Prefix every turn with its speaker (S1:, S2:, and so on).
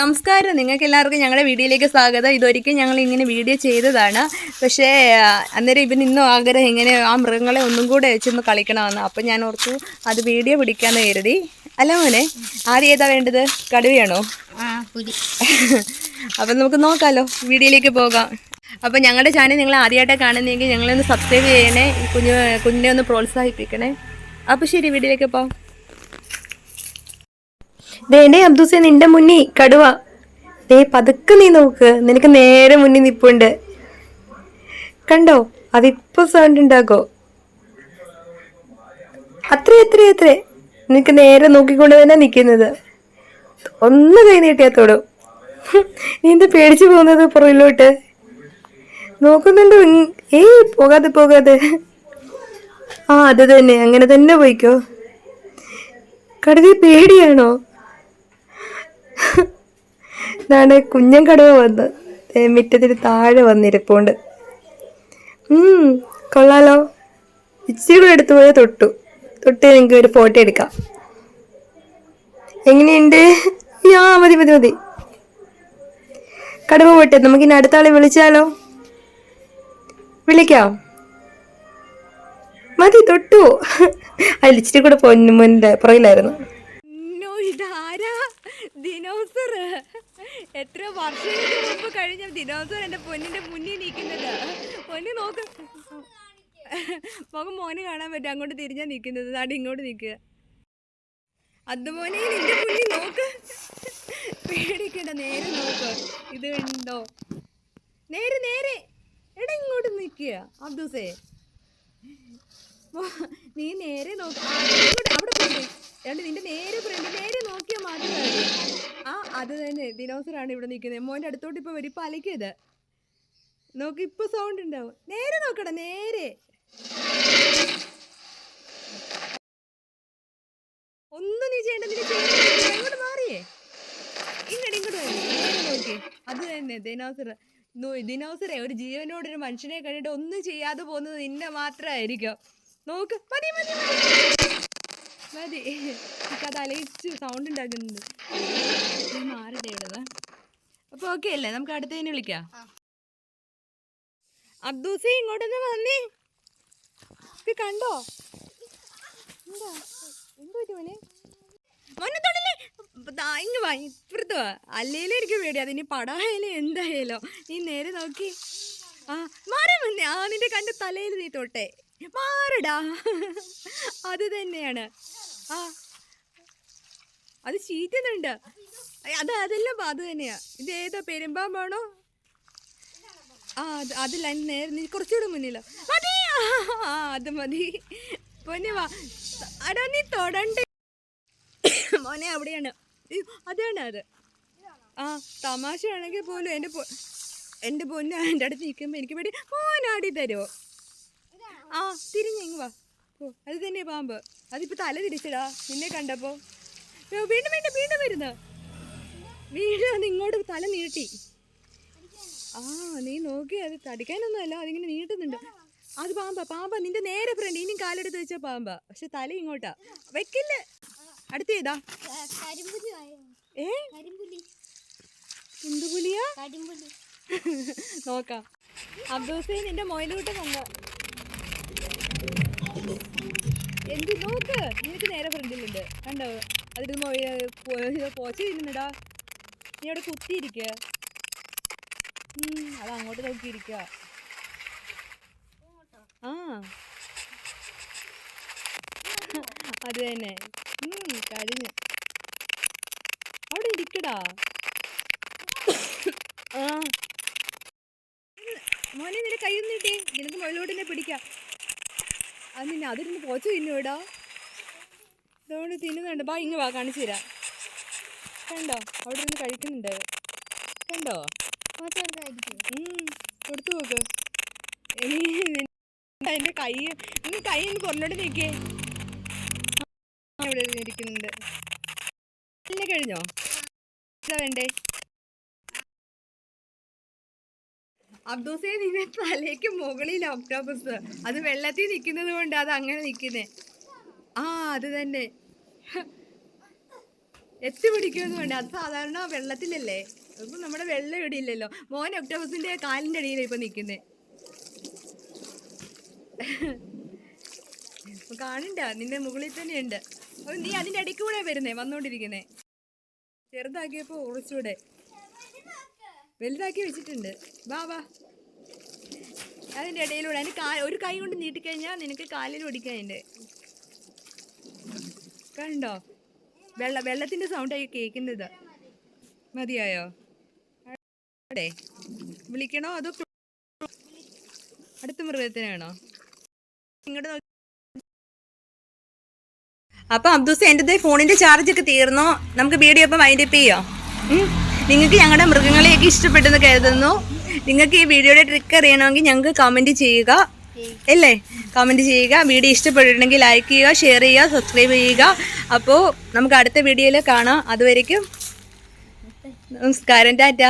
S1: നമസ്കാരം. നിങ്ങൾക്ക് എല്ലാവർക്കും ഞങ്ങളുടെ വീഡിയോയിലേക്ക് സ്വാഗതം. ഇതൊരിക്കൽ ഞങ്ങൾ ഇങ്ങനെ വീഡിയോ ചെയ്തതാണ്. പക്ഷേ അന്നേരം ഇവൻ ഇന്നും ആഗ്രഹം ഇങ്ങനെ ആ മൃഗങ്ങളെ ഒന്നും കൂടെ വെച്ചൊന്ന് കളിക്കണമെന്ന്. അപ്പം ഞാൻ ഓർത്തു അത് വീഡിയോ പിടിക്കാമെന്ന് കരുതി. അല്ല മോനെ ആദ്യം ഏതാ വേണ്ടത്? കടുവയാണോ? അപ്പം നമുക്ക് നോക്കാമല്ലോ വീഡിയോയിലേക്ക് പോകാം. അപ്പം ഞങ്ങളുടെ ചാനൽ നിങ്ങൾ ആദ്യമായിട്ട് കാണുന്നെങ്കിൽ ഞങ്ങളൊന്ന് സബ്സ്ക്രൈബ് ചെയ്യണേ കുഞ്ഞു കുഞ്ഞിനെ ഒന്ന് പ്രോത്സാഹിപ്പിക്കണേ. അപ്പോൾ ശരി വീഡിയോയിലേക്ക് പോകാം. ദേണ്ടേ അബ്ദൂസെ നിന്റെ മുന്നി കടുവ. ദേ പതുക്കെ നീ നോക്ക്. നിനക്ക് നേരെ മുന്നിൽ നിപ്പുണ്ട്. കണ്ടോ? അതിപ്പോ സൗണ്ട് ഉണ്ടാക്കോ അത്ര എത്ര എത്ര നിനക്ക് നേരെ നോക്കിക്കൊണ്ട് തന്നെ നിൽക്കുന്നത്. ഒന്ന് കൈ നീട്ടിയാത്തോടും നീ എന്താ പേടിച്ചു പോകുന്നത് പുറകിലോട്ട്? നോക്കുന്നുണ്ടോ? ഏയ് പോകാതെ പോകാതെ. ആ അത് തന്നെ. അങ്ങനെ തന്നെ പോയിക്കോ. കടുവ പേടിയാണോ? ഇതാണ് കുഞ്ഞൻ കടുവ വന്ന്. മുറ്റത്തിന് താഴെ വന്നിരിപ്പുണ്ട്. കൊള്ളാലോ. ഇച്ചിരി കൂടെ എടുത്തു പോയാൽ തൊട്ടു. തൊട്ട് എനിക്ക് ഒരു ഫോട്ടോ എടുക്കാം. എങ്ങനെയുണ്ട്? യാ മതി മതി മതി. കടുവ പോട്ടെ നമുക്ക് ഇനി അടുത്ത ആളെ വിളിച്ചാലോ? വിളിക്കാം. മതി തൊട്ടു. അതിൽ ഇച്ചിരി കൂടെ പൊന്നു പുറകിലായിരുന്നു ഇതാരാ ദിനോസർ എത്ര വർഷങ്ങൾക്ക് മുമ്പ് കഴിഞ്ഞ ദിനോസർ എന്റെ പൊന്നിന്റെ മുന്നിൽ നിൽക്കുന്നത്. പൊന്നി നോക്ക്. മുഖം മോനെ കാണാൻ പറ്റും അങ്ങോട്ട് തിരിഞ്ഞാ നിൽക്കുന്നത്. നാട് ഇങ്ങോട്ട് നിൽക്കുക അതുപോലെ നിന്റെ മുന്നിൽ നോക്ക്. പേടിക്കണ്ട നേരെ നോക്ക്. ഇത് ഉണ്ടോ നേരെ നേരെ. എടാ ഇങ്ങോട്ട് നിൽക്കുക അബ്ദൂസേ. നീ നേരെ നോക്ക്. അവിടെ പോയി. രണ്ട് നിന്റെ നേരെ ഫ്രണ്ട് നേരെ. ആ അത് തന്നെ. ദിനോസറാണ് ഇവിടെ നിൽക്കുന്നത്. മോന്റെ അടുത്തോട്ട് ഇപ്പോൾ വരും ഇപ്പം അലക്കിയത് നോക്ക് ഇപ്പോൾ സൗണ്ട് ഉണ്ടാവും. നേരെ നോക്കണം നേരെ. ഒന്നും നീ ചെയ്യേണ്ട മാറിയേ. ഇങ്ങോട്ട് ഇങ്ങോട്ട് അത് തന്നെ ദിനോസർ. ദിനോസറെ ഒരു ജീവനോട് ഒരു മനുഷ്യനെ കണ്ടിട്ട് ഒന്നും ചെയ്യാതെ പോകുന്നത് നിന്നെ മാത്രമായിരിക്കും. നോക്ക്. മതി മതി. മതി. എനിക്ക് അത് അലയിച്ച് സൗണ്ട് ഉണ്ടാക്കുന്നുണ്ട്. മാറട്ടെ ഇവിടെ. ഓക്കെ അല്ലേ? നമുക്ക് അടുത്തതിനെ വിളിക്കാം. അബ്ദൂസി ഇങ്ങോട്ടൊന്ന് വന്നേ. ഇത് കണ്ടോ? എന്താ? എന്തോ മോനെ? മോനെ തൊടല്ലേ. ദാ ഇങ്ങ് വാ ഇപ്പുറത്ത് വാ. അല്ലേലും എനിക്ക് പേടി അതിന് പടായാലും എന്തായാലോ. നീ നേരെ നോക്കി. ആ മാറി വന്നേ. ആ നിന്റെ കണ്ട് തലയിൽ നീ തൊട്ടെ. മാറടാ. അത് തന്നെയാണ്. ആ. അത് ചീറ്റുന്നുണ്ട്. അത് അതെല്ലാം അത് തന്നെയാ. ഇത് ഏതാ പെരുമ്പാമ്പാണോ? ആ അത് അതില്ല അതിന് നേരെ കുറച്ചുകൂടെ മുന്നിലോ. മതി. അത് മതി. പൊന്നെ വാ. അടാ നീ തൊടണ്ടേ. മോനെ അവിടെയാണ്. അതാണ് അത്. ആ തമാശയാണെങ്കിൽ പോലും എന്റെ എന്റെ പൊന്ന് എന്റെ അടുത്ത് നിൽക്കുമ്പോൾ എനിക്ക് വേണ്ടി മോനാടി തരുമോ ആ തിരിഞ്ഞു വാ. ഓ അത് തന്നെ പാമ്പ്. അതിപ്പോ തല തിരിച്ചടാ. നിന്നെ കണ്ടപ്പോ. വീണ്ടും വീണ്ടും വീണ്ടും വരുന്നു. വീണ്ടും ഇങ്ങോട്ട് തല നീട്ടി. ആ നീ നോക്കി അത് തടിക്കാനൊന്നുമല്ല അതിങ്ങനെ നീട്ടുന്നുണ്ട്. അത് പാമ്പാ പാമ്പാ നിന്റെ നേരെ ഫ്രണ്ട് ഇനിയും കാലെടുത്ത് വെച്ച പാമ്പാ. പക്ഷെ തല ഇങ്ങോട്ടാ. വെക്കില്ല? അടുത്ത ഏതാ?
S2: ഏന്തുപുലിയാ ആയോ
S1: ഏ
S2: കരിമ്പുലി.
S1: എന്ത് പുലിയാ നോക്കാം അബ്ദൂസേ നിന്റെ മൊയിലൂട്ട് വന്ന. എന്ത് നോക്ക്? നിനക്ക് നേരെ ഫ്രണ്ടിലുണ്ട് കണ്ടോ? അതിൽ പോച്ച തിന്നുന്നടാ നീ അവിടെ കുത്തിയിരിക്കുക അത് അങ്ങോട്ട് നോക്കിയിരിക്കുക. ആ. അത് തന്നെ. കരിഞ്ഞു അവിടെ ഇരിക്കടാ. ആ. മോനെ നിന്റെ കൈ നീട്ടി. നിനക്ക് മുകളിലോട്ടിനെ പിടിക്കാം. അത് നിന്നെ അതിരുന്ന് പോച്ച തിന്നുവിടാ അതുകൊണ്ട് തിന്നുന്നുണ്ട്. ബാ ഇങ്ങ് വാ കാണിച്ചു തരാം. കണ്ടോ? അവിടെ ഇരുന്ന് കഴിക്കുന്നുണ്ട്. കണ്ടോ? കൊടുത്തു നോക്ക്. എന്റെ കൈ നീ കൈ ഒന്ന് പുറത്തോട്ട് നീക്കേ. ഇവിടെ ഇരിക്കുന്നുണ്ട്. എല്ലാം കഴിഞ്ഞോ? വേണ്ടേ? അബ്ദൂസേ നിന്റെ തലേക്ക് മുകളിൽ ഒക്ടോബസ് അത് വെള്ളത്തിൽ നിൽക്കുന്നത് കൊണ്ട് അത് അങ്ങനെ നിൽക്കുന്നേ. ആ അത് തന്നെ. എത്തി പിടിക്കുന്നത് കൊണ്ട് അത് സാധാരണ വെള്ളത്തിലല്ലേ? അപ്പം നമ്മുടെ വെള്ളം ഇവിടെ മോൻ ഒക്ടോബസിന്റെ കാലിന്റെ അടിയിലാണ് ഇപ്പം നിൽക്കുന്നത് കാണണ്ട നിന്റെ മുകളിൽ തന്നെയുണ്ട് അപ്പം നീ അതിന്റെ അടിക്ക് കൂടെ വരുന്നേ വന്നോണ്ടിരിക്കുന്നേ. ചെറുതാക്കിയപ്പോൾ കുറച്ചുകൂടെ വലുതാക്കി വെച്ചിട്ടുണ്ട്. വാ വാ. അതിന്റെ ഇടയിലൂടെ അതിന് കാ ഒരു കൈ കൊണ്ട് നീട്ടിക്കഴിഞ്ഞാൽ നിനക്ക് കാലിൽ ഒടിക്കാനുണ്ട് കണ്ടോ? വെള്ള വെള്ളത്തിന്റെ സൗണ്ടായി കേൾക്കുന്നത്. മതിയായോ? അതെ വിളിക്കണോ അതോ അടുത്ത മൃഗത്തിനാണോ? ഇങ്ങോട്ട് നോക്കി. അപ്പൊ അബ്ദൂസ് എന്റെ ഫോണിന്റെ ചാർജ് ഒക്കെ തീർന്നോ? നമുക്ക് വീഡിയോ അപ്പൊ വൈൻഡപ്പ് ചെയ്യോ. നിങ്ങൾക്ക് ഞങ്ങളുടെ മൃഗങ്ങളെയൊക്കെ ഇഷ്ടപ്പെട്ടെന്ന് കരുതുന്നു. നിങ്ങൾക്ക് ഈ വീഡിയോയുടെ ട്രിക്ക് അറിയണമെങ്കിൽ ഞങ്ങൾക്ക് കമന്റ് ചെയ്യുക. അല്ലേ? കമന്റ് ചെയ്യുക. വീഡിയോ ഇഷ്ടപ്പെട്ടിട്ടുണ്ടെങ്കിൽ ലൈക്ക് ചെയ്യുക ഷെയർ ചെയ്യുക സബ്സ്ക്രൈബ് ചെയ്യുക. അപ്പോൾ നമുക്ക് അടുത്ത വീഡിയോയിൽ കാണാം. അതുവരയ്ക്കും നമസ്കാരം ടാറ്റ.